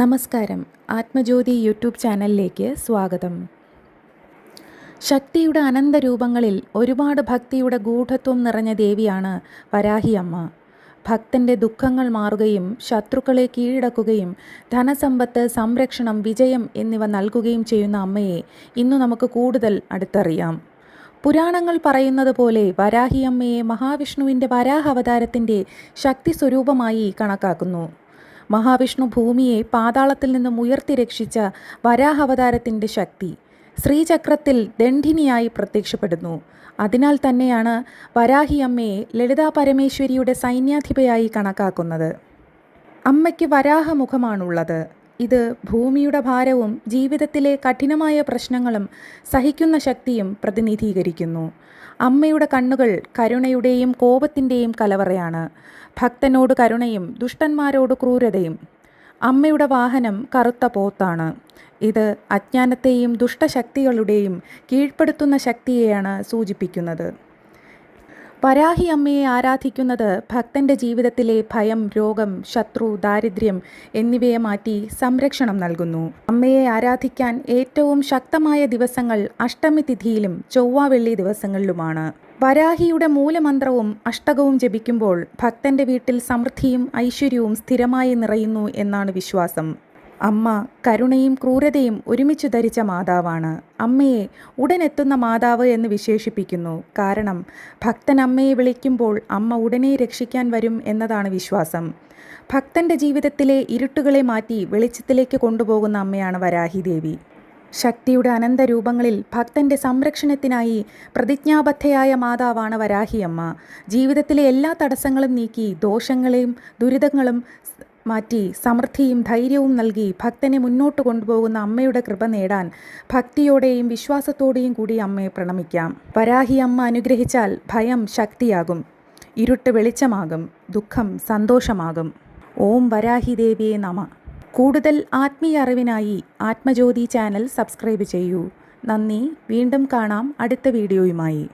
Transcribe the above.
നമസ്കാരം. ആത്മജ്യോതി യൂട്യൂബ് ചാനലിലേക്ക് സ്വാഗതം. ശക്തിയുടെ അനന്തരൂപങ്ങളിൽ ഒരുപാട് ഭക്തിയുടെ ഗൂഢത്വം നിറഞ്ഞ ദേവിയാണ് വരാഹിയമ്മ. ഭക്തന്റെ ദുഃഖങ്ങൾ മാറുകയും ശത്രുക്കളെ കീഴടക്കുകയും ധനസമ്പത്ത് സംരക്ഷണം വിജയം എന്നിവ നൽകുകയും ചെയ്യുന്ന അമ്മയെ ഇന്നു നമുക്ക് കൂടുതൽ അടുത്തറിയാം. പുരാണങ്ങൾ പറയുന്നത് പോലെ വരാഹിയമ്മയെ മഹാവിഷ്ണുവിന്റെ വരാഹ അവതാരത്തിന്റെ ശക്തി സ്വരൂപമായി കണക്കാക്കുന്നു. മഹാവിഷ്ണു ഭൂമിയെ പാതാളത്തിൽ നിന്നും ഉയർത്തി രക്ഷിച്ച വരാഹവതാരത്തിന്റെ ശക്തി ശ്രീചക്രത്തിൽ ദണ്ഡിനിയായി പ്രത്യക്ഷപ്പെടുന്നു. അതിനാൽ തന്നെയാണ് വരാഹി അമ്മയെ ലളിതാ പരമേശ്വരിയുടെ സൈന്യാധിപയായി കണക്കാക്കുന്നത്. അമ്മയ്ക്ക് വരാഹമുഖമാണുള്ളത്. ഇത് ഭൂമിയുടെ ഭാരവും ജീവിതത്തിലെ കഠിനമായ പ്രശ്നങ്ങളും സഹിക്കുന്ന ശക്തിയും പ്രതിനിധീകരിക്കുന്നു. അമ്മയുടെ കണ്ണുകൾ കരുണയുടെയും കോപത്തിന്റെയും കലവറയാണ്. ഭക്തനോട് കരുണയും ദുഷ്ടന്മാരോട് ക്രൂരതയും. അമ്മയുടെ വാഹനം കറുത്ത പോത്താണ്. ഇത് അജ്ഞാനത്തെയും ദുഷ്ടശക്തികളുടെയും കീഴ്പ്പെടുത്തുന്ന ശക്തിയെയാണ് സൂചിപ്പിക്കുന്നത്. വരാഹി അമ്മയെ ആരാധിക്കുന്നത് ഭക്തന്റെ ജീവിതത്തിലെ ഭയം രോഗം ശത്രു ദാരിദ്ര്യം എന്നിവയെ മാറ്റി സംരക്ഷണം നൽകുന്നു. അമ്മയെ ആരാധിക്കാൻ ഏറ്റവും ശക്തമായ ദിവസങ്ങൾ അഷ്ടമി തിഥിയിലും ചൊവ്വ വെള്ളി ദിവസങ്ങളിലുമാണ്. വരാഹിയുടെ മൂലമന്ത്രവും അഷ്ടകവും ജപിക്കുമ്പോൾ ഭക്തന്റെ വീട്ടിൽ സമൃദ്ധിയും ഐശ്വര്യവും സ്ഥിരമായി നിറയുന്നു എന്നാണ് വിശ്വാസം. അമ്മ കരുണയും ക്രൂരതയും ഒരുമിച്ച് ധരിച്ച മാതാവാണ്. അമ്മയെ ഉടനെത്തുന്ന മാതാവ് എന്ന് വിശേഷിപ്പിക്കുന്നു. കാരണം ഭക്തൻ അമ്മയെ വിളിക്കുമ്പോൾ അമ്മ ഉടനെ രക്ഷിക്കാൻ വരും എന്നതാണ് വിശ്വാസം. ഭക്തന്റെ ജീവിതത്തിലെ ഇരുട്ടുകളെ മാറ്റി വെളിച്ചത്തിലേക്ക് കൊണ്ടുപോകുന്ന അമ്മയാണ് വരാഹി ദേവി ശക്തിയുടെ അനന്തരൂപങ്ങളിൽ ഭക്തന്റെ സംരക്ഷണത്തിനായി പ്രതിജ്ഞാബദ്ധയായ മാതാവാണ് വരാഹിയമ്മ. ജീവിതത്തിലെ എല്ലാ തടസ്സങ്ങളും നീക്കി ദോഷങ്ങളെയും ദുരിതങ്ങളും മാറ്റി സമൃദ്ധിയും ധൈര്യവും നൽകി ഭക്തനെ മുന്നോട്ട് കൊണ്ടുപോകുന്ന അമ്മയുടെ കൃപ നേടാൻ ഭക്തിയോടെയും വിശ്വാസത്തോടെയും കൂടി അമ്മയെ പ്രണമിക്കാം. വരാഹി അമ്മ അനുഗ്രഹിച്ചാൽ ഭയം ശക്തിയാകും. ഇരുട്ട് വെളിച്ചമാകും. ദുഃഖം സന്തോഷമാകും. ഓം വരാഹി ദേവിയെ നമ. കൂടുതൽ ആത്മീയ അറിവിനായി ആത്മജ്യോതി ചാനൽ സബ്സ്ക്രൈബ് ചെയ്യൂ. നന്ദി. വീണ്ടും കാണാം അടുത്ത വീഡിയോയുമായി.